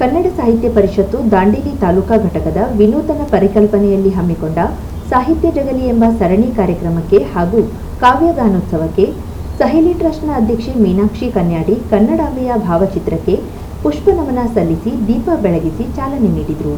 ಕನ್ನಡ ಸಾಹಿತ್ಯ ಪರಿಷತ್ತು ದಾಂಡೇಲಿ ತಾಲೂಕಾ ಘಟಕದ ವಿನೂತನ ಪರಿಕಲ್ಪನೆಯಲ್ಲಿ ಹಮ್ಮಿಕೊಂಡ ಸಾಹಿತ್ಯ ಜಗಲಿ ಎಂಬ ಸರಣಿ ಕಾರ್ಯಕ್ರಮಕ್ಕೆ ಹಾಗೂ ಕಾವ್ಯಗಾನೋತ್ಸವಕ್ಕೆ ಸಹೇಲಿ ಟ್ರಸ್ಟ್ನ ಅಧ್ಯಕ್ಷೆ ಮೀನಾಕ್ಷಿ ಕನ್ಯಾಡಿ ಕನ್ನಡಾಂಬೆಯ ಭಾವಚಿತ್ರಕ್ಕೆ ಪುಷ್ಪ ನಮನ ಸಲ್ಲಿಸಿ ದೀಪ ಬೆಳಗಿಸಿ ಚಾಲನೆ ನೀಡಿದರು.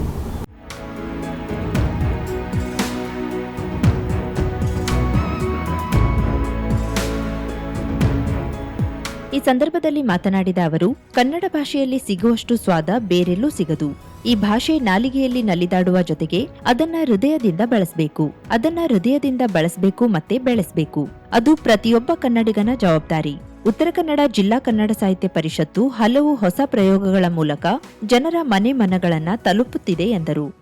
ಸಂದರ್ಭದಲ್ಲಿ ಮಾತನಾಡಿದ ಅವರು, ಕನ್ನಡ ಭಾಷೆಯಲ್ಲಿ ಸಿಗುವಷ್ಟು ಸ್ವಾದ ಬೇರೆಲ್ಲೂ ಸಿಗದು. ಈ ಭಾಷೆ ನಾಲಿಗೆಯಲ್ಲಿ ನಲಿದಾಡುವ ಜೊತೆಗೆ ಅದನ್ನ ಹೃದಯದಿಂದ ಬಳಸಬೇಕು. ಅದನ್ನ ಹೃದಯದಿಂದ ಬಳಸಬೇಕು ಮತ್ತೆ ಬೆಳೆಸಬೇಕು. ಅದು ಪ್ರತಿಯೊಬ್ಬ ಕನ್ನಡಿಗನ ಜವಾಬ್ದಾರಿ. ಉತ್ತರ ಕನ್ನಡ ಜಿಲ್ಲಾ ಕನ್ನಡ ಸಾಹಿತ್ಯ ಪರಿಷತ್ತು ಹಲವು ಹೊಸ ಪ್ರಯೋಗಗಳ ಮೂಲಕ ಜನರ ಮನೆ ಮನಗಳನ್ನ ತಲುಪುತ್ತಿದೆ ಎಂದರು.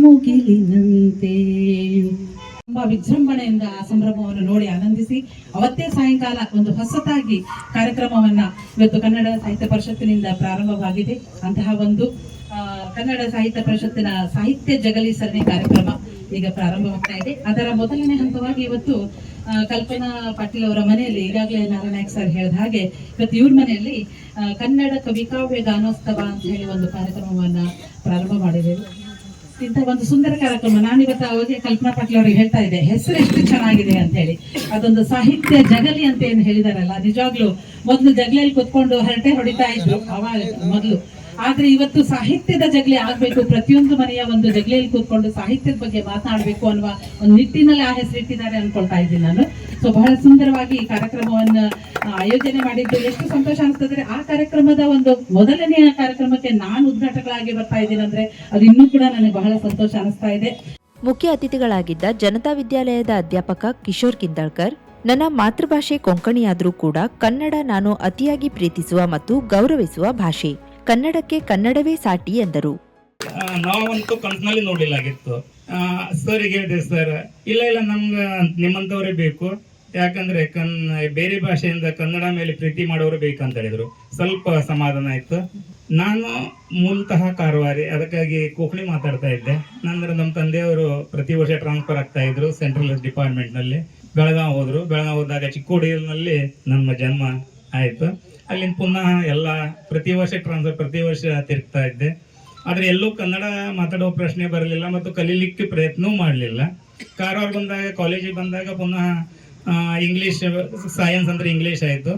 ಮುಗಿಲಿನಂತೆ. ತುಂಬಾ ವಿಜೃಂಭಣೆಯಿಂದ ಆ ಸಂಭ್ರಮವನ್ನು ನೋಡಿ ಆನಂದಿಸಿ, ಅವತ್ತೇ ಸಾಯಂಕಾಲ ಒಂದು ಹೊಸತಾಗಿ ಕಾರ್ಯಕ್ರಮವನ್ನ ಇವತ್ತು ಕನ್ನಡ ಸಾಹಿತ್ಯ ಪರಿಷತ್ತಿನಿಂದ ಪ್ರಾರಂಭವಾಗಿದೆ. ಅಂತಹ ಒಂದು ಕನ್ನಡ ಸಾಹಿತ್ಯ ಪರಿಷತ್ತಿನ ಸಾಹಿತ್ಯ ಜಗಲಿ ಸರಣಿ ಕಾರ್ಯಕ್ರಮ ಈಗ ಪ್ರಾರಂಭವಾಗ್ತಾ ಇದೆ. ಅದರ ಮೊದಲನೇ ಹಂತವಾಗಿ ಇವತ್ತು ಕಲ್ಪನಾ ಪಾಟೀಲ್ ಅವರ ಮನೆಯಲ್ಲಿ ಈಗಾಗಲೇ ನಾರಾಯಣ್ ಸರ್ ಹೇಳಿದ ಹಾಗೆ ಇವತ್ತು ಇವ್ರ ಮನೆಯಲ್ಲಿ ಕನ್ನಡ ಕವಿಕಾವ್ಯ ಗಾನೋತ್ಸವ ಅಂತ ಹೇಳಿ ಒಂದು ಕಾರ್ಯಕ್ರಮವನ್ನ ಪ್ರಾರಂಭ ಮಾಡಿದ್ದೇವೆ. ಇಂಥ ಒಂದು ಸುಂದರ ಕಾರ್ಯಕ್ರಮ ನಾನಿವತ್ತು ಅವರಿಗೆ ಕಲ್ಪನಾ ಪಾಟೀಲ್ ಅವರಿಗೆ ಹೇಳ್ತಾ ಇದ್ದೆ, ಹೆಸರು ಎಷ್ಟು ಚೆನ್ನಾಗಿದೆ ಅಂತ ಹೇಳಿ. ಅದೊಂದು ಸಾಹಿತ್ಯ ಜಗಲಿ ಅಂತ ಏನು ಹೇಳಿದಾರಲ್ಲ, ನಿಜವಾಗ್ಲು ಮೊದಲು ಜಗಲಿಯಲ್ಲಿ ಕುತ್ಕೊಂಡು ಹರಟೆ ಹೊಡಿತಾ ಇದ್ರು, ಅವಾಗ ಮೊದಲು. ಆದ್ರೆ ಇವತ್ತು ಸಾಹಿತ್ಯದ ಜಗಲಿ ಆಗ್ಬೇಕು, ಪ್ರತಿಯೊಂದು ಮನೆಯ ಒಂದು ಜಗಲಿಯಲ್ಲಿ ಕೂತ್ಕೊಂಡು ಸಾಹಿತ್ಯದ ಬಗ್ಗೆ ಮಾತನಾಡಬೇಕು ಅನ್ನುವ ಒಂದು ನಿಟ್ಟಿನಲ್ಲಿ ಆ ಹೆಸರು ಇಟ್ಟಿದ್ದಾರೆ ಅನ್ಕೊಳ್ತಾ ಇದ್ದೀನಿ ನಾನು. ಸೊ ಬಹಳ ಸುಂದರವಾಗಿ ಈ ಕಾರ್ಯಕ್ರಮವನ್ನು ಆಯೋಜನೆ ಮಾಡಿದ್ದು. ಎಷ್ಟು ಸಂತೋಷ ಅನಿಸ್ತದೆ ಆ ಕಾರ್ಯಕ್ರಮದ ಒಂದು ಮೊದಲನೆಯ ಕಾರ್ಯಕ್ರಮಕ್ಕೆ ನಾನು ಉದ್ಘಾಟಕಳಾಗಿ ಬರ್ತಾ ಇದ್ದೀನಿ ಅಂದ್ರೆ ಅದು ಇನ್ನೂ ಕೂಡ ನನಗೆ ಬಹಳ ಸಂತೋಷ ಅನಿಸ್ತಾ ಇದೆ. ಮುಖ್ಯ ಅತಿಥಿಗಳಾಗಿದ್ದ ಜನತಾ ವಿದ್ಯಾಲಯದ ಅಧ್ಯಾಪಕ ಕಿಶೋರ್ ಕಿಂದಾಳ್ಕರ್ ನನ್ನ ಮಾತೃಭಾಷೆ ಕೊಂಕಣಿಯಾದರೂ ಕೂಡ ಕನ್ನಡ ನಾನು ಅತಿಯಾಗಿ ಪ್ರೀತಿಸುವ ಮತ್ತು ಗೌರವಿಸುವ ಭಾಷೆ. ಕನ್ನಡಕ್ಕೆ ಕನ್ನಡವೇ ಸಾಟಿ ಎಂದರು. ನಾವಂತೂ ಕನ್ಸಿನಲ್ಲಿ ನೋಡಿಲ್ಲಾಗಿತ್ತು ಸರ್ ಹೇಳಿದೆ ಸರ್ ಇಲ್ಲ ಇಲ್ಲ ನಮ್ಗೆ ನಿಮ್ಮಂತವರೇ ಬೇಕು. ಯಾಕಂದ್ರೆ ಕನ್ನ ಬೇರೆ ಭಾಷೆಯಿಂದ ಕನ್ನಡ ಮೇಲೆ ಪ್ರೀತಿ ಮಾಡೋರು ಬೇಕಂತ ಹೇಳಿದ್ರು. ಸ್ವಲ್ಪ ಸಮಾಧಾನ ಆಯ್ತು. ನಾನು ಮೂಲತಃ ಕಾರವಾರಿ, ಅದಕ್ಕಾಗಿ ಕೊಕ್ಣಿ ಮಾತಾಡ್ತಾ ಇದ್ದೆ. ನಂತರ ನಮ್ಮ ತಂದೆಯವರು ಪ್ರತಿ ವರ್ಷ ಟ್ರಾನ್ಸ್ಫರ್ ಆಗ್ತಾ ಇದ್ರು ಸೆಂಟ್ರಲ್ ಡಿಪಾರ್ಟ್ಮೆಂಟ್ನಲ್ಲಿ ಬೆಳಗಾವ್ ಹೋದ್ರು. ಬೆಳಗಾವ್ ಹೋದಾಗ ಚಿಕ್ಕೋಡಿಯಲ್ಲಿ ನಮ್ಮ ಜನ್ಮ ಆಯ್ತು. ಅಲ್ಲಿಂದ ಪುನಃ ಎಲ್ಲ ಪ್ರತಿ ವರ್ಷ ಟ್ರಾನ್ಸ್ಫರ್ ಪ್ರತಿ ವರ್ಷ ತಿರುಗ್ತಾ ಇದ್ದೆ. ಆದರೆ ಎಲ್ಲೂ ಕನ್ನಡ ಮಾತಾಡೋ ಪ್ರಶ್ನೆ ಬರಲಿಲ್ಲ ಮತ್ತು ಕಲೀಲಿಕ್ಕೆ ಪ್ರಯತ್ನವೂ ಮಾಡಲಿಲ್ಲ. ಕಾರವಾರ ಬಂದಾಗ ಕಾಲೇಜಿಗೆ ಬಂದಾಗ ಪುನಃ ಇಂಗ್ಲೀಷ್ ಸೈನ್ಸ್ ಅಂದ್ರೆ ಇಂಗ್ಲೀಷ್ ಆಯಿತು.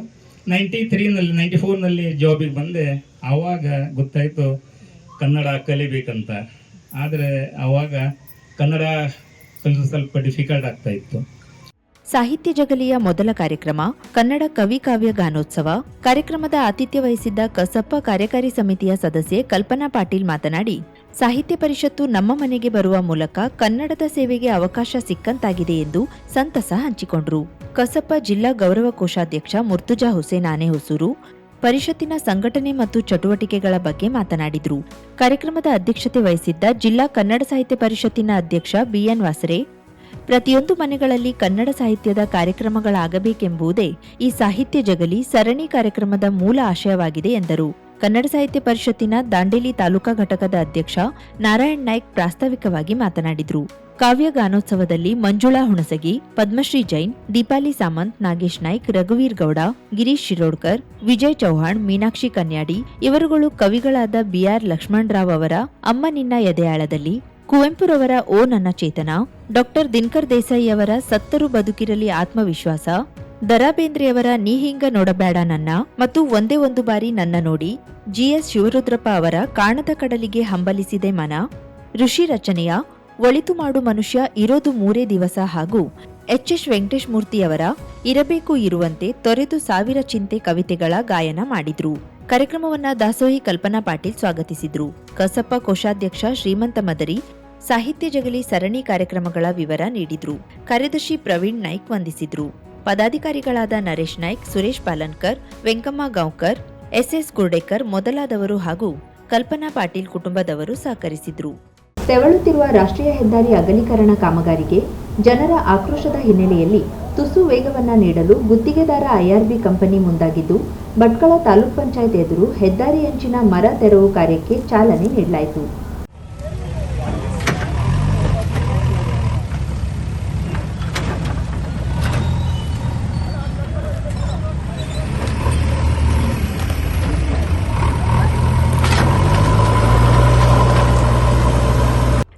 ನೈಂಟಿ ತ್ರೀನಲ್ಲಿ ನೈಂಟಿ ಫೋರ್ನಲ್ಲಿ ಜಾಬಿಗೆ ಬಂದೆ. ಆವಾಗ ಗೊತ್ತಾಯಿತು ಕನ್ನಡ ಕಲಿಬೇಕಂತ. ಆದರೆ ಆವಾಗ ಕನ್ನಡ ಕಲಿಸು ಸ್ವಲ್ಪ ಡಿಫಿಕಲ್ಟ್ ಆಗ್ತಾ ಇತ್ತು. ಸಾಹಿತ್ಯ ಜಗಲಿಯ ಮೊದಲ ಕಾರ್ಯಕ್ರಮ, ಕನ್ನಡ ಕವಿ ಕಾವ್ಯ ಗಾನೋತ್ಸವ. ಕಾರ್ಯಕ್ರಮದ ಆತಿಥ್ಯ ವಹಿಸಿದ್ದ ಕಸಪ್ಪ ಕಾರ್ಯಕಾರಿ ಸಮಿತಿಯ ಸದಸ್ಯೆ ಕಲ್ಪನಾ ಪಾಟೀಲ್ ಮಾತನಾಡಿ ಸಾಹಿತ್ಯ ಪರಿಷತ್ತು ನಮ್ಮ ಮನೆಗೆ ಬರುವ ಮೂಲಕ ಕನ್ನಡದ ಸೇವೆಗೆ ಅವಕಾಶ ಸಿಕ್ಕಂತಾಗಿದೆ ಎಂದು ಸಂತಸ ಹಂಚಿಕೊಂಡರು. ಕಸಪ್ಪ ಜಿಲ್ಲಾ ಗೌರವ ಕೋಶಾಧ್ಯಕ್ಷ ಮುರ್ತುಜಾ ಹುಸೇನ್ ಆನೆ ಪರಿಷತ್ತಿನ ಸಂಘಟನೆ ಮತ್ತು ಚಟುವಟಿಕೆಗಳ ಬಗ್ಗೆ ಮಾತನಾಡಿದರು. ಕಾರ್ಯಕ್ರಮದ ಅಧ್ಯಕ್ಷತೆ ವಹಿಸಿದ್ದ ಜಿಲ್ಲಾ ಕನ್ನಡ ಸಾಹಿತ್ಯ ಪರಿಷತ್ತಿನ ಅಧ್ಯಕ್ಷ ಬಿಎನ್ ವಾಸರೆ, ಪ್ರತಿಯೊಂದು ಮನೆಗಳಲ್ಲಿ ಕನ್ನಡ ಸಾಹಿತ್ಯದ ಕಾರ್ಯಕ್ರಮಗಳಾಗಬೇಕೆಂಬುದೇ ಈ ಸಾಹಿತ್ಯ ಜಗಲಿ ಸರಣಿ ಕಾರ್ಯಕ್ರಮದ ಮೂಲ ಆಶಯವಾಗಿದೆ ಎಂದರು. ಕನ್ನಡ ಸಾಹಿತ್ಯ ಪರಿಷತ್ತಿನ ದಾಂಡೇಲಿ ತಾಲೂಕಾ ಘಟಕದ ಅಧ್ಯಕ್ಷ ನಾರಾಯಣ್ ನಾಯ್ಕ್ ಪ್ರಾಸ್ತಾವಿಕವಾಗಿ ಮಾತನಾಡಿದರು. ಕಾವ್ಯ ಗಾನೋತ್ಸವದಲ್ಲಿ ಮಂಜುಳಾ ಹುಣಸಗಿ, ಪದ್ಮಶ್ರೀ ಜೈನ್, ದೀಪಾಲಿ ಸಾಮಂತ್, ನಾಗೇಶ್ ನಾಯ್ಕ್, ರಘುವೀರ್ ಗೌಡ, ಗಿರೀಶ್ ಶಿರೋಡ್ಕರ್, ವಿಜಯ್ ಚೌಹಾಣ್, ಮೀನಾಕ್ಷಿ ಕನ್ಯಾಡಿ, ಇವರುಗಳು ಕವಿಗಳಾದ ಬಿಆರ್ ಲಕ್ಷ್ಮಣರಾವ್ ಅವರ ಅಮ್ಮ ನಿನ್ನ ಎದೆಯಾಳದಲ್ಲಿ, ಕುವೆಂಪುರವರ ಓ ನನ್ನ ಚೇತನ, ಡಾಕ್ಟರ್ ದಿನಕರ್ ದೇಸಾಯಿ ಅವರ ಸತ್ತರು ಬದುಕಿರಲಿ ಆತ್ಮವಿಶ್ವಾಸ ದರಾ ಬೇಂದ್ರೆಯವರ ನೀ ಹಿಂಗ ನೋಡಬೇಡ ನನ್ನ ಮತ್ತು ಒಂದೇ ಒಂದು ಬಾರಿ ನನ್ನ ನೋಡಿ ಜಿಎಸ್ ಶಿವರುದ್ರಪ್ಪ ಅವರ ಕಾಣದ ಕಡಲಿಗೆ ಹಂಬಲಿಸಿದೆ ಮನ. ಋಷಿ ರಚನೆಯ ಒಳಿತು ಮಾಡು ಮನುಷ್ಯ ಇರೋದು ಮೂರೇ ದಿವಸ ಹಾಗೂ ಎಚ್ ಎಸ್ ವೆಂಕಟೇಶ್ ಮೂರ್ತಿಯವರ ಇರಬೇಕು ಇರುವಂತೆ ತೊರೆದು ಸಾವಿರ ಚಿಂತೆ ಕವಿತೆಗಳ ಗಾಯನ ಮಾಡಿದ್ರು. ಕಾರ್ಯಕ್ರಮವನ್ನ ದಾಸೋಹಿ ಕಲ್ಪನಾ ಪಾಟೀಲ್ ಸ್ವಾಗತಿಸಿದ್ರು. ಕಸಪ್ಪ ಕೋಶಾಧ್ಯಕ್ಷ ಶ್ರೀಮಂತ ಮದರಿ ಸಾಹಿತ್ಯ ಜಗಲಿ ಸರಣಿ ಕಾರ್ಯಕ್ರಮಗಳ ವಿವರ ನೀಡಿದ್ರು. ಕಾರ್ಯದರ್ಶಿ ಪ್ರವೀಣ್ ನಾಯ್ಕ್ ವಂದಿಸಿದ್ರು. ಪದಾಧಿಕಾರಿಗಳಾದ ನರೇಶ್ ನಾಯ್ಕ್, ಸುರೇಶ್ ಪಾಲನ್ಕರ್, ವೆಂಕಮ್ಮ ಗಾಂವ್ಕರ್, ಎಸ್ಎಸ್ ಗುರ್ಡೇಕರ್ ಮೊದಲಾದವರು ಹಾಗೂ ಕಲ್ಪನಾ ಪಾಟೀಲ್ ಕುಟುಂಬದವರು ಸಹಕರಿಸಿದ್ರು. ತೆವಳುತ್ತಿರುವ ರಾಷ್ಟ್ರೀಯ ಹೆದ್ದಾರಿ ಅಗಲೀಕರಣ ಕಾಮಗಾರಿಗೆ ಜನರ ಆಕ್ರೋಶದ ಹಿನ್ನೆಲೆಯಲ್ಲಿ ತುಸು ವೇಗವನ್ನ ನೀಡಲು ಗುತ್ತಿಗೆದಾರ ಐಆರ್ಬಿ ಕಂಪನಿ ಮುಂದಾಗಿದ್ದು, ಭಟ್ಕಳ ತಾಲೂಕ್ ಪಂಚಾಯತ್ ಎದುರು ಹೆದ್ದಾರಿ ಅಂಚಿನ ಮರ ತೆರವು ಕಾರ್ಯಕ್ಕೆ ಚಾಲನೆ ನೀಡಲಾಯಿತು.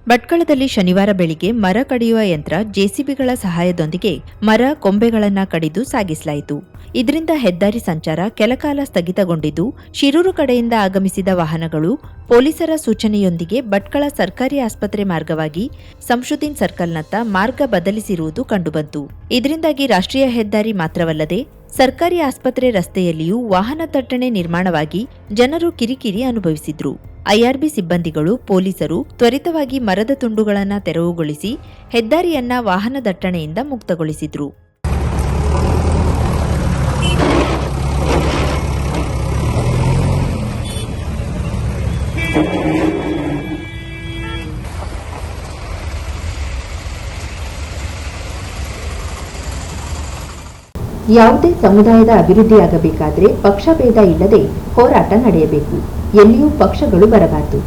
ಭಟ್ಕಳದಲ್ಲಿ ಶನಿವಾರ ಬೆಳಿಗ್ಗೆ ಮರ ಕಡಿಯುವ ಯಂತ್ರ ಜೆಸಿಬಿಗಳ ಸಹಾಯದೊಂದಿಗೆ ಮರ ಕೊಂಬೆಗಳನ್ನು ಕಡಿದು ಸಾಗಿಸಲಾಯಿತು. ಇದರಿಂದ ಹೆದ್ದಾರಿ ಸಂಚಾರ ಕೆಲಕಾಲ ಸ್ಥಗಿತಗೊಂಡಿದ್ದು, ಶಿರೂರು ಕಡೆಯಿಂದ ಆಗಮಿಸಿದ ವಾಹನಗಳು ಪೊಲೀಸರ ಸೂಚನೆಯೊಂದಿಗೆ ಭಟ್ಕಳ ಸರ್ಕಾರಿ ಆಸ್ಪತ್ರೆ ಮಾರ್ಗವಾಗಿ ಸಂಶುದ್ದೀನ್ ಸರ್ಕಲ್ನತ್ತ ಮಾರ್ಗ ಬದಲಿಸಿರುವುದು ಕಂಡುಬಂತು. ಇದರಿಂದಾಗಿ ರಾಷ್ಟ್ರೀಯ ಹೆದ್ದಾರಿ ಮಾತ್ರವಲ್ಲದೆ ಸರ್ಕಾರಿ ಆಸ್ಪತ್ರೆ ರಸ್ತೆಯಲ್ಲಿಯೂ ವಾಹನ ದಟ್ಟಣೆ ನಿರ್ಮಾಣವಾಗಿ ಜನರು ಕಿರಿಕಿರಿ ಅನುಭವಿಸಿದ್ರು. ಐಆರ್ಬಿ ಸಿಬ್ಬಂದಿಗಳು, ಪೊಲೀಸರು ತ್ವರಿತವಾಗಿ ಮರದ ತುಂಡುಗಳನ್ನು ತೆರವುಗೊಳಿಸಿ ಹೆದ್ದಾರಿಯನ್ನ ವಾಹನ ದಟ್ಟಣೆಯಿಂದ ಮುಕ್ತಗೊಳಿಸಿದ್ರು. ಯಾವುದೇ ಸಮುದಾಯದ ಅಭಿವೃದ್ಧಿಯಾಗಬೇಕಾದ್ರೆ ಪಕ್ಷಭೇದ ಇಲ್ಲದೆ ಹೋರಾಟ ನಡೆಯಬೇಕು. ಎಲ್ಲಿಯೂ ಪಕ್ಷಗಳು ಬರಬಾರದು.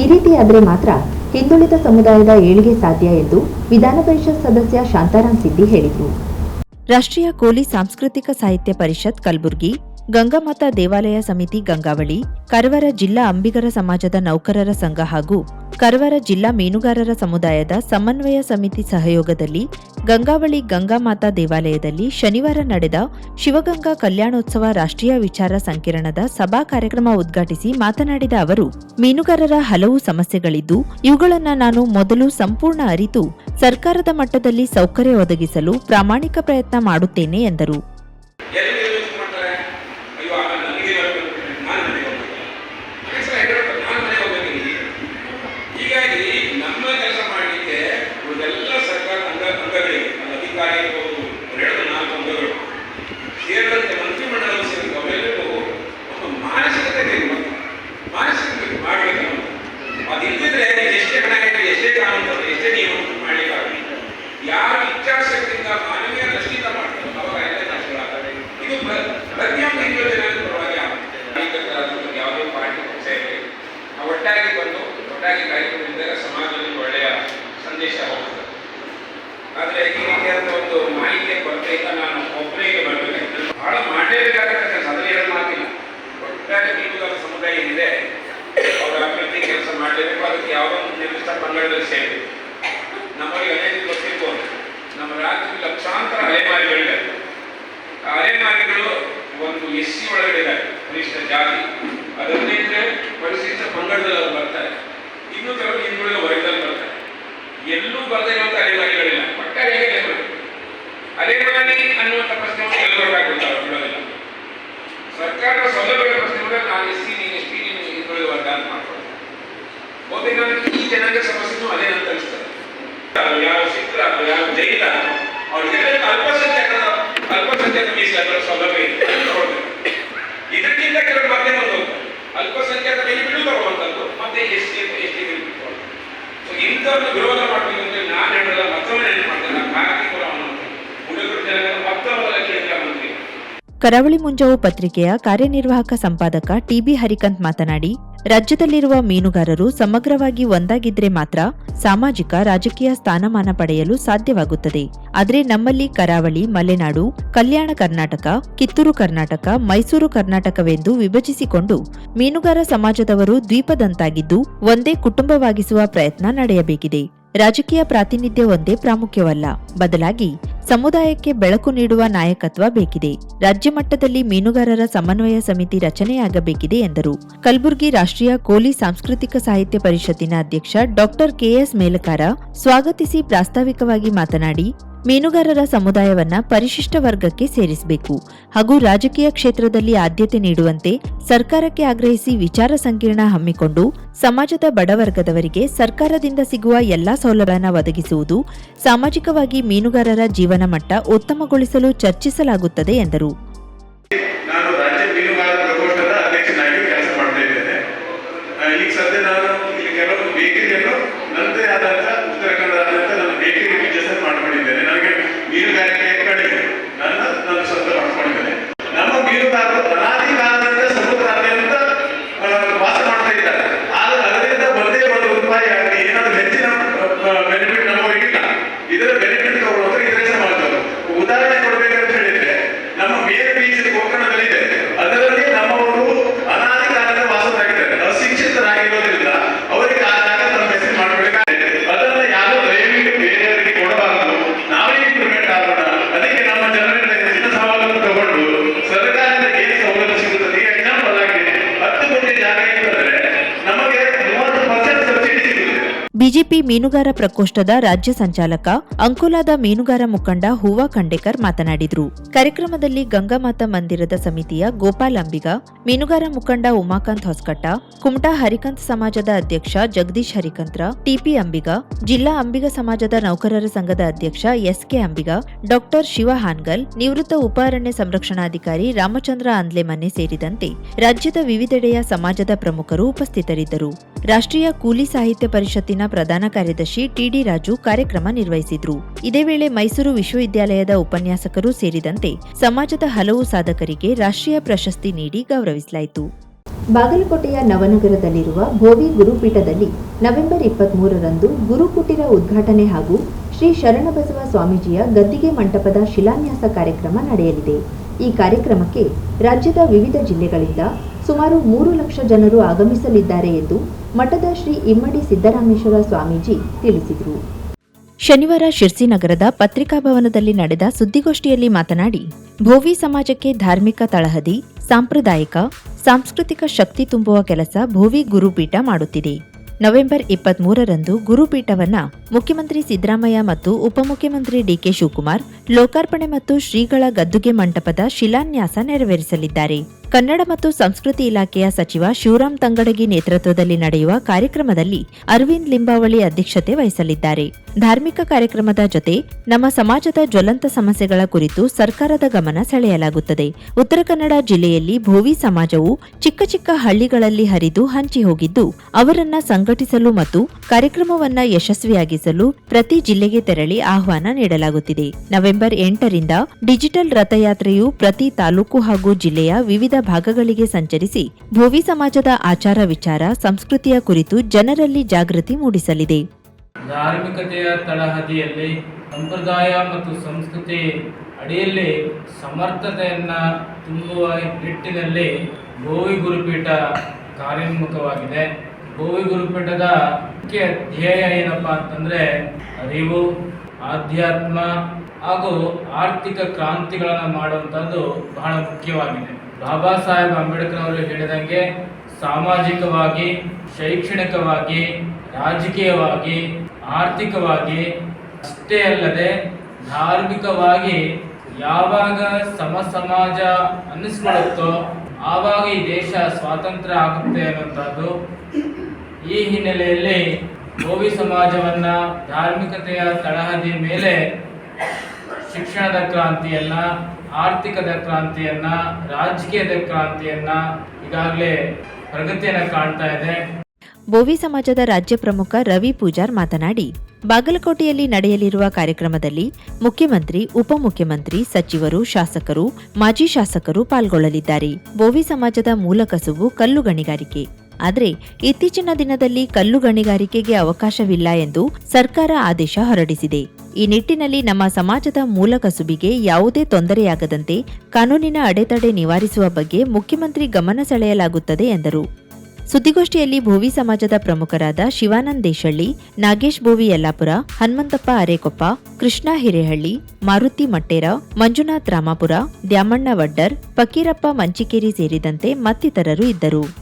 ಈ ರೀತಿಯಾದರೆ ಮಾತ್ರ ಹಿಂದುಳಿದ ಸಮುದಾಯದ ಏಳಿಗೆ ಸಾಧ್ಯ ಎಂದು ವಿಧಾನ ಪರಿಷತ್ ಸದಸ್ಯ ಶಾಂತಾರಾಮ್ ಸಿದ್ದಿ ಹೇಳಿದರು. ರಾಷ್ಟ್ರೀಯ ಕೋಲಿ ಸಾಂಸ್ಕೃತಿಕ ಸಾಹಿತ್ಯ ಪರಿಷತ್ ಕಲಬುರಗಿ, ಗಂಗಾಮಾತಾ ದೇವಾಲಯ ಸಮಿತಿ ಗಂಗಾವಳಿ, ಕರವರ ಜಿಲ್ಲಾ ಅಂಬಿಗರ ಸಮಾಜದ ನೌಕರರ ಸಂಘ ಹಾಗೂ ಕರವರ ಜಿಲ್ಲಾ ಮೀನುಗಾರರ ಸಮುದಾಯದ ಸಮನ್ವಯ ಸಮಿತಿ ಸಹಯೋಗದಲ್ಲಿ ಗಂಗಾವಳಿ ಗಂಗಾಮಾತಾ ದೇವಾಲಯದಲ್ಲಿ ಶನಿವಾರ ನಡೆದ ಶಿವಗಂಗಾ ಕಲ್ಯಾಣೋತ್ಸವ ರಾಷ್ಟ್ರೀಯ ವಿಚಾರ ಸಂಕಿರಣದ ಸಭಾ ಕಾರ್ಯಕ್ರಮ ಉದ್ಘಾಟಿಸಿ ಮಾತನಾಡಿದ ಅವರು, ಮೀನುಗಾರರ ಹಲವು ಸಮಸ್ಯೆಗಳಿದ್ದು ಇವುಗಳನ್ನು ನಾನು ಮೊದಲು ಸಂಪೂರ್ಣ ಅರಿತು ಸರ್ಕಾರದ ಮಟ್ಟದಲ್ಲಿ ಸೌಕರ್ಯ ಒದಗಿಸಲು ಪ್ರಾಮಾಣಿಕ ಪ್ರಯತ್ನ ಮಾಡುತ್ತೇನೆ ಎಂದರು. ಆದರೆ ಈ ರೀತಿಯಾದ ಒಂದು ಮಾಹಿತಿ ಕೊರತೆಯಿಂದ ನಾನು ಒಬ್ಬರಿಗೆ ಬರ್ತೇನೆ ಬಹಳ ಮಾಡಲೇಬೇಕಾಗತ್ತೆ ಅದನ್ನ ಹೇಳೋ ಮಾತಿಲ್ಲ. ಒಟ್ಟಾಗಿ ಮೀನುಗಾರ ಸಮುದಾಯ ಏನಿದೆ, ಅವರ ಅಭಿವೃದ್ಧಿ ಕೆಲಸ ಮಾಡಲೇಬೇಕು. ಅದಕ್ಕೆ ಯಾವುದೋ ಒಂದು ನಿರ್ದಿಷ್ಟ ಪಂಗಡದಲ್ಲಿ ಸೇರಬೇಕು. ನಮಗೆ ಅನೇಕ ಗೊತ್ತಿರ್ಬೋದು ನಮ್ಮ ರಾಜ್ಯದಲ್ಲಿ ಲಕ್ಷಾಂತರ ಅಲೆಮಾರಿಗಳಿವೆ ಆ ಅಲೆಮಾರಿಗಳು ಒಂದು ಎಸ್ ಸಿ ಒಳಗಡೆ ಕನಿಷ್ಠ ಜಾತಿ. ಅದನ್ನೇ ಪರಿಶಿಷ್ಟ ಪಂಗಡದಲ್ಲಿ ಅವರು ಬರ್ತಾರೆ ಇನ್ನು ಕೆಲವರು ಹಿಂದುಳಿದ ವರ್ಗದಲ್ಲಿ ಬರ್ತಾರೆ ಎಲ್ಲೂ ಬರದೇ ಇರುವಂತ ಅಲೆಮಾರಿಗಳಿಲ್ಲ ಒಟ್ಟಾರೆ ಹೇಗೆ ಅಲೆಮಾರಿ ಅನ್ನುವಂಥ ಪ್ರಶ್ನೆಯನ್ನು ಎಲ್ಲರೂ ಹಾಕಿರ್ತಾರೆ ಬಿಡೋದಿಲ್ಲ ಸರ್ಕಾರದ ಸೌಲಭ್ಯಗಳ ಪ್ರಶ್ನೆ ಬಂದ್ರೆ ನಾನು ಎಸ್ ಸಿ, ನೀನು ಎಸ್ ಟಿ, ನೀನು ಹಿಂದುಳಿದ ವರ್ಗ ಅಂತ ಮಾಡ್ಕೊಳ್ತಾರೆ ಬಹುತೇಕ ನನಗೆ ಈ ಜನಾಂಗ ಸಮಸ್ಯೆನೂ ಅದೇ ಅಂತ ಅನಿಸ್ತದೆ. ಯಾವ ಅದು ಯಾವ ಜೈಲ ಅವ್ರಿಗೆಲ್ಲ ಅಲ್ಪಸಂಖ್ಯಾತ ಅಲ್ಪಸಂಖ್ಯಾತ ಮೀಸಲಾದ ಸೌಲಭ್ಯ ಇದೆ. ಇದಕ್ಕಿಂತ ಕೆಲವು ಹೋಗ್ತಾರೆ ಅಲ್ಪಸಂಖ್ಯಾತ ಮೇಲೆ ಬಿಡು ಮತ್ತೆ ಎಸ್ ಟಿ ಎಸ್ ಟಿ ಇಂಥವ್ರನ್ನ ವಿರೋಧ ನಾನು ಹೇಳಲ್ಲ ಮತ್ತೊಮ್ಮೆ ಏನು ಕರಾವಳಿ ಮುಂಜಾವು ಪತ್ರಿಕೆಯ ಕಾರ್ಯನಿರ್ವಾಹಕ ಸಂಪಾದಕ ಟಿಬಿ ಹರಿಕಂತ್ ಮಾತನಾಡಿ ರಾಜ್ಯದಲ್ಲಿರುವ ಮೀನುಗಾರರು ಸಮಗ್ರವಾಗಿ ಒಂದಾಗಿದ್ರೆ ಮಾತ್ರ ಸಾಮಾಜಿಕ ರಾಜಕೀಯ ಸ್ಥಾನಮಾನ ಪಡೆಯಲು ಸಾಧ್ಯವಾಗುತ್ತದೆ. ಆದರೆ ನಮ್ಮಲ್ಲಿ ಕರಾವಳಿ, ಮಲೆನಾಡು, ಕಲ್ಯಾಣ ಕರ್ನಾಟಕ, ಕಿತ್ತೂರು ಕರ್ನಾಟಕ, ಮೈಸೂರು ಕರ್ನಾಟಕವೆಂದು ವಿಭಜಿಸಿಕೊಂಡು ಮೀನುಗಾರ ಸಮಾಜದವರು ದ್ವೀಪದಂತಾಗಿದ್ದು ಒಂದೇ ಕುಟುಂಬವಾಗಿಸುವ ಪ್ರಯತ್ನ ನಡೆಯಬೇಕಿದೆ. ರಾಜಕೀಯ ಪ್ರಾತಿನಿಧ್ಯ ಒಂದೇ ಪ್ರಾಮುಖ್ಯವಲ್ಲ. ಬದಲಾಗಿ ಸಮುದಾಯಕ್ಕೆ ಬೆಳಕು ನೀಡುವ ನಾಯಕತ್ವ ಬೇಕಿದೆ. ರಾಜ್ಯ ಮಟ್ಟದಲ್ಲಿ ಮೀನುಗಾರರ ಸಮನ್ವಯ ಸಮಿತಿ ರಚನೆಯಾಗಬೇಕಿದೆ ಎಂದರು. ಕಲಬುರಗಿ ರಾಷ್ಟ್ರೀಯ ಕೋಲಿ ಸಾಂಸ್ಕೃತಿಕ ಸಾಹಿತ್ಯ ಪರಿಷತ್ತಿನ ಅಧ್ಯಕ್ಷ ಡಾಕ್ಟರ್ ಕೆಎಸ್ ಮೇಲಕಾರ ಸ್ವಾಗತಿಸಿ ಪ್ರಾಸ್ತಾವಿಕವಾಗಿ ಮಾತನಾಡಿ ಮೀನುಗಾರರ ಸಮುದಾಯವನ್ನ ಪರಿಶಿಷ್ಟ ವರ್ಗಕ್ಕೆ ಸೇರಿಸಬೇಕು ಹಾಗೂ ರಾಜಕೀಯ ಕ್ಷೇತ್ರದಲ್ಲಿ ಆದ್ಯತೆ ನೀಡುವಂತೆ ಸರ್ಕಾರಕ್ಕೆ ಆಗ್ರಹಿಸಿ ವಿಚಾರ ಸಂಕಿರಣ ಹಮ್ಮಿಕೊಂಡು ಸಮಾಜದ ಬಡವರ್ಗದವರಿಗೆ ಸರ್ಕಾರದಿಂದ ಸಿಗುವ ಎಲ್ಲಾ ಸೌಲಭ್ಯನ ಒದಗಿಸುವುದು ಸಾಮಾಜಿಕವಾಗಿ ಮೀನುಗಾರರ ಜೀವನ ಮಟ್ಟ ಉತ್ತಮಗೊಳಿಸಲು ಚರ್ಚಿಸಲಾಗುತ್ತದೆ ಎಂದರು ನಾನು ರಾಜ್ಯ ಮೀನುಗಾರ ಪ್ರಕೋಷ್ಠದ ಅಧ್ಯಕ್ಷನಾಗಿ ಕೆಲಸ ಮಾಡ್ತಾ ಇದ್ದೇನೆ ಆ, ಈಗ ಸದ್ಯ ನಾನು ಇಲ್ಲಿ ಕೆಲವು ಬೇಕರಿಯನ್ನು ನನ್ನದೇ ಆದಂತ ಉತ್ತರ ಕನ್ನಡಾದ್ಯಂತ ನಾನು ಬೇಕರಿ ಬಿಸ್ನೆಸ್ ಮಾಡ್ಕೊಂಡಿದ್ದೇನೆ ನನಗೆ ಮೀನುಗಾರಿಕೆ ಕಡಿಮೆ ನನ್ನ ನನ್ನ ಸ್ವಂತ ಮಾಡ್ಕೊಂಡಿದ್ದೇನೆ ನಮ್ಮ ಮೀನುಗಾರರು ಅನಾದಿ ಕಾಲದಿಂದ ಸಮುದ್ರಾದ್ಯಂತ ಆ, ವಾಸ ಮಾಡ್ತಾ ಇದ್ದಾರೆ ಆದ್ರೆ ಅದರಿಂದ ಒಂದೇ ಒಂದು ರೂಪಾಯಿ ಆಗಲಿ ಏನಾದ್ರು ಹೆಚ್ಚಿನ ಬೆನಿಫಿಟ್ ನಮ್ಮವರಿಗಿಲ್ಲ ಇದರ ಬೆನಿಫಿಟ್ ತಗೊಳ್ಳೋದ್ರೆ ಇದೇ ಸಮಾಜದವರು ಉದಾಹರಣೆ ಕೊಡ್ಬೇಕಂತ ಹೇಳಿದ್ರೆ ನಮ್ಮ ಮೇನ್ ಬೀಚ್ ಗೋಕರ್ಣದಲ್ಲಿದೆ ಅದರಲ್ಲಿ ನಮ್ಮವರು ಅನಾದಿ ಕಾಲದ ವಾಸವಾಗಿದ್ದಾರೆ ಅಶಿಕ್ಷಿತರಾಗಿರೋದ್ರಿಂದ ಅವರಿಗೆ ಆ ಜಾಗ ತಮ್ಮ ಹೆಸರು ಮಾಡಬೇಕಾಗಿದೆ ಅದನ್ನ ಯಾರು ದಯವಿಟ್ಟು ಬೇರೆಯವರಿಗೆ ಕೊಡಬಾರದು ನಾವೇ ಇಂಪ್ಲಿಮೆಂಟ್ ಆಗೋಣ ಅದಕ್ಕೆ ನಮ್ಮ ಜನರಿಂದ ಹೆಚ್ಚಿನ ಸವಾಲನ್ನು ತಗೊಂಡು ಸರ್ಕಾರದಿಂದ ಏನು ಸವಲತ್ತು ಸಿಗುತ್ತದೆ ಈಗ ಎಕ್ಸಾಂಪಲ್ ಆಗಿ ಹತ್ತು ಕೋಟಿ ಜಾಗ ಇತ್ತಂದ್ರೆ ನಮಗೆ ಮೂವತ್ತು ಪರ್ಸೆಂಟ್ ಸಬ್ಸಿಡಿ ಸಿಗುತ್ತೆ ಬಿಜೆಪಿ ಮೀನುಗಾರ ಪ್ರಕೋಷ್ಠದ ರಾಜ್ಯ ಸಂಚಾಲಕ ಅಂಕೋಲಾದ ಮೀನುಗಾರ ಮುಖಂಡ ಹೂವಾ ಖಂಡೇಕರ್ ಮಾತನಾಡಿದರು. ಕಾರ್ಯಕ್ರಮದಲ್ಲಿ ಗಂಗಾಮಾತಾ ಮಂದಿರದ ಸಮಿತಿಯ ಗೋಪಾಲ್ ಅಂಬಿಗ, ಮೀನುಗಾರ ಮುಖಂಡ ಉಮಾಕಾಂತ್ ಹೊಸಕಟ್ಟ, ಕುಮಟಾ ಹರಿಕಂತ್ ಸಮಾಜದ ಅಧ್ಯಕ್ಷ ಜಗದೀಶ್ ಹರಿಕಂತ್ರ, ಟಿಪಿ ಅಂಬಿಗ, ಜಿಲ್ಲಾ ಅಂಬಿಗ ಸಮಾಜದ ನೌಕರರ ಸಂಘದ ಅಧ್ಯಕ್ಷ ಎಸ್ಕೆ ಅಂಬಿಗ, ಡಾಕ್ಟರ್ ಶಿವ ಹಾನ್ಗಲ್, ನಿವೃತ್ತ ಉಪ ಅರಣ್ಯ ಸಂರಕ್ಷಣಾಧಿಕಾರಿ ರಾಮಚಂದ್ರ ಅಂದ್ಲೆಮನೆ ಸೇರಿದಂತೆ ರಾಜ್ಯದ ವಿವಿಧೆಡೆಯ ಸಮಾಜದ ಪ್ರಮುಖರು ಉಪಸ್ಥಿತರಿದ್ದರು. ರಾಷ್ಟ್ರೀಯ ಕೂಲಿ ಸಾಹಿತ್ಯ ಪರಿಷತ್ತಿನ ಪ್ರಧಾನ ಕಾರ್ಯದರ್ಶಿ ಟಿಡಿ ರಾಜು ಕಾರ್ಯಕ್ರಮ ನಿರ್ವಹಿಸಿದ್ರು. ಇದೇ ವೇಳೆ ಮೈಸೂರು ವಿಶ್ವವಿದ್ಯಾಲಯದ ಉಪನ್ಯಾಸಕರು ಸೇರಿದಂತೆ ಸಮಾಜದ ಹಲವು ಸಾಧಕರಿಗೆ ರಾಷ್ಟ್ರೀಯ ಪ್ರಶಸ್ತಿ ನೀಡಿ ಗೌರವಿಸಲಾಯಿತು. ಬಾಗಲಕೋಟೆಯ ನವನಗರದಲ್ಲಿರುವ ಭೋವಿ ಗುರುಪೀಠದಲ್ಲಿ ನವೆಂಬರ್ ಇಪ್ಪತ್ಮೂರರಂದು ಗುರುಕುಟಿರ ಉದ್ಘಾಟನೆ ಹಾಗೂ ಶ್ರೀ ಶರಣಬಸವ ಸ್ವಾಮೀಜಿಯ ಗದ್ದಿಗೆ ಮಂಟಪದ ಶಿಲಾನ್ಯಾಸ ಕಾರ್ಯಕ್ರಮ ನಡೆಯಲಿದೆ. ಈ ಕಾರ್ಯಕ್ರಮಕ್ಕೆ ರಾಜ್ಯದ ವಿವಿಧ ಜಿಲ್ಲೆಗಳಿಂದ ಸುಮಾರು ಮೂರು ಲಕ್ಷ ಜನರು ಆಗಮಿಸಲಿದ್ದಾರೆ ಎಂದು ಮಠದ ಶ್ರೀ ಇಮ್ಮಡಿ ಸಿದ್ದರಾಮೇಶ್ವರ ಸ್ವಾಮೀಜಿ ತಿಳಿಸಿದರು. ಶನಿವಾರ ಶಿರ್ಸಿ ನಗರದ ಪತ್ರಿಕಾಭವನದಲ್ಲಿ ನಡೆದ ಸುದ್ದಿಗೋಷ್ಠಿಯಲ್ಲಿ ಮಾತನಾಡಿ, ಭೋವಿ ಸಮಾಜಕ್ಕೆ ಧಾರ್ಮಿಕ ತಳಹದಿ, ಸಾಂಪ್ರದಾಯಿಕ, ಸಾಂಸ್ಕೃತಿಕ ಶಕ್ತಿ ತುಂಬುವ ಕೆಲಸ ಭೋವಿ ಗುರುಪೀಠ ಮಾಡುತ್ತಿದೆ. ನವೆಂಬರ್ ಇಪ್ಪತ್ಮೂರರಂದು ಗುರುಪೀಠವನ್ನ ಮುಖ್ಯಮಂತ್ರಿ ಸಿದ್ದರಾಮಯ್ಯ ಮತ್ತು ಉಪಮುಖ್ಯಮಂತ್ರಿ ಡಿಕೆ ಶಿವಕುಮಾರ್, ಲೋಕಾರ್ಪಣೆ ಮತ್ತು ಶ್ರೀಗಳ ಗದ್ದುಗೆ ಮಂಟಪದ ಶಿಲಾನ್ಯಾಸ ನೆರವೇರಿಸಲಿದ್ದಾರೆ. ಕನ್ನಡ ಮತ್ತು ಸಂಸ್ಕೃತಿ ಇಲಾಖೆಯ ಸಚಿವ ಶಿವರಾಮ್ ತಂಗಡಗಿ ನೇತೃತ್ವದಲ್ಲಿ ನಡೆಯುವ ಕಾರ್ಯಕ್ರಮದಲ್ಲಿ ಅರವಿಂದ್ ಲಿಂಬಾವಳಿ ಅಧ್ಯಕ್ಷತೆ ವಹಿಸಲಿದ್ದಾರೆ. ಧಾರ್ಮಿಕ ಕಾರ್ಯಕ್ರಮದ ಜೊತೆ ನಮ್ಮ ಸಮಾಜದ ಜ್ವಲಂತ ಸಮಸ್ಯೆಗಳ ಕುರಿತು ಸರ್ಕಾರದ ಗಮನ ಸೆಳೆಯಲಾಗುತ್ತದೆ. ಉತ್ತರ ಕನ್ನಡ ಜಿಲ್ಲೆಯಲ್ಲಿ ಭೋವಿ ಸಮಾಜವು ಚಿಕ್ಕ ಚಿಕ್ಕ ಹಳ್ಳಿಗಳಲ್ಲಿ ಹರಿದು ಹಂಚಿ ಹೋಗಿದ್ದು, ಅವರನ್ನ ಸಂಘಟಿಸಲು ಮತ್ತು ಕಾರ್ಯಕ್ರಮವನ್ನ ಯಶಸ್ವಿಯಾಗಿಸಲು ಪ್ರತಿ ಜಿಲ್ಲೆಗೆ ತೆರಳಿ ಆಹ್ವಾನ ನೀಡಲಾಗುತ್ತಿದೆ. ನವೆಂಬರ್ ಎಂಟರಿಂದ ಡಿಜಿಟಲ್ ರಥಯಾತ್ರೆಯು ಪ್ರತಿ ತಾಲೂಕು ಹಾಗೂ ಜಿಲ್ಲೆಯ ವಿವಿಧ ಭಾಗಗಳಿಗೆ ಸಂಚರಿಸಿ ಭೋವಿ ಸಮಾಜದ ಆಚಾರ ವಿಚಾರ, ಸಂಸ್ಕೃತಿಯ ಕುರಿತು ಜನರಲ್ಲಿ ಜಾಗೃತಿ ಮೂಡಿಸಲಿದೆ. ಧಾರ್ಮಿಕತೆಯ ತಳಹದಿಯಲ್ಲಿ, ಸಂಪ್ರದಾಯ ಮತ್ತು ಸಂಸ್ಕೃತಿ ಅಡಿಯಲ್ಲಿ ಸಮರ್ಥತೆಯನ್ನು ತುಂಬುವ ನಿಟ್ಟಿನಲ್ಲಿ ಭೋವಿ ಗುರುಪೀಠ ಕಾರ್ಯೋನ್ಮುಖವಾಗಿದೆ. ಭೋವಿ ಗುರುಪೀಠದ ಮುಖ್ಯ ಧ್ಯೇಯ ಏನಪ್ಪ ಅಂತಂದ್ರೆ ಅರಿವು, ಆಧ್ಯಾತ್ಮ ಹಾಗೂ ಆರ್ಥಿಕ ಕ್ರಾಂತಿಗಳನ್ನು ಮಾಡುವಂಥದ್ದು ಬಹಳ ಮುಖ್ಯವಾಗಿದೆ. ಬಾಬಾ ಸಾಹೇಬ್ ಅಂಬೇಡ್ಕರ್ ಅವರು ಹೇಳಿದಂಗೆ ಸಾಮಾಜಿಕವಾಗಿ, ಶೈಕ್ಷಣಿಕವಾಗಿ, ರಾಜಕೀಯವಾಗಿ, ಆರ್ಥಿಕವಾಗಿ ಅಷ್ಟೇ ಅಲ್ಲದೆ ಧಾರ್ಮಿಕವಾಗಿ ಯಾವಾಗ ಸಮ ಸಮಾಜ ಅನ್ನಿಸ್ಕೊಳ್ಳುತ್ತೋ ಆವಾಗ ಈ ದೇಶ ಸ್ವಾತಂತ್ರ್ಯ ಆಗುತ್ತೆ ಅನ್ನುವಂಥದ್ದು ಈ ಹಿನ್ನೆಲೆಯಲ್ಲಿ ಗೋವಿ ಸಮಾಜವನ್ನ ಧಾರ್ಮಿಕತೆಯ ತಳಹದಿ ಮೇಲೆ ಶಿಕ್ಷಣದ ಕ್ರಾಂತಿಯನ್ನ, ಆರ್ಥಿಕದ ಕ್ರಾಂತಿಯನ್ನ, ರಾಜಕೀಯದ ಕ್ರಾಂತಿಯನ್ನ ಈಗಾಗಲೇ ಪ್ರಗತಿಯನ್ನ ಕಾಣ್ತಾ ಇದೆ. ಬೋವಿ ಸಮಾಜದ ರಾಜ್ಯ ಪ್ರಮುಖ ರವಿ ಪೂಜಾರ್ ಮಾತನಾಡಿ, ಬಾಗಲಕೋಟೆಯಲ್ಲಿ ನಡೆಯಲಿರುವ ಕಾರ್ಯಕ್ರಮದಲ್ಲಿ ಮುಖ್ಯಮಂತ್ರಿ, ಉಪಮುಖ್ಯಮಂತ್ರಿ, ಸಚಿವರು, ಶಾಸಕರು, ಮಾಜಿ ಶಾಸಕರು ಪಾಲ್ಗೊಳ್ಳಲಿದ್ದಾರೆ. ಬೋವಿ ಸಮಾಜದ ಮೂಲ ಕಸುಬು ಕಲ್ಲು ಗಣಿಗಾರಿಕೆ ಆದರೆ ಇತ್ತೀಚಿನ ದಿನದಲ್ಲಿ ಕಲ್ಲು ಗಣಿಗಾರಿಕೆಗೆ ಅವಕಾಶವಿಲ್ಲ ಎಂದು ಸರ್ಕಾರ ಆದೇಶ ಹೊರಡಿಸಿದೆ. ಈ ನಿಟ್ಟಿನಲ್ಲಿ ನಮ್ಮ ಸಮಾಜದ ಮೂಲ ಕಸುಬಿಗೆ ಯಾವುದೇ ತೊಂದರೆಯಾಗದಂತೆ ಕಾನೂನಿನ ಅಡೆತಡೆ ನಿವಾರಿಸುವ ಬಗ್ಗೆ ಮುಖ್ಯಮಂತ್ರಿ ಗಮನ ಸೆಳೆಯಲಾಗುತ್ತದೆ ಎಂದರು. ಸುದ್ದಿಗೋಷ್ಠಿಯಲ್ಲಿ ಭೋವಿ ಸಮಾಜದ ಪ್ರಮುಖರಾದ ಶಿವಾನಂದ ದೇಶಳ್ಳಿ, ನಾಗೇಶ್ ಭೋವಿ ಯಲ್ಲಾಪುರ, ಹನುಮಂತಪ್ಪ ಅರೇಕೊಪ್ಪ, ಕೃಷ್ಣ ಹಿರೇಹಳ್ಳಿ, ಮಾರುತಿ ಮಟ್ಟೇರ, ಮಂಜುನಾಥ್ ರಾಮಾಪುರ, ದ್ಯಾಮಣ್ಣ ವಡ್ಡರ್, ಫಕೀರಪ್ಪ ಮಂಚಿಕೇರಿ ಸೇರಿದಂತೆ ಮತ್ತಿತರರು ಇದ್ದರು.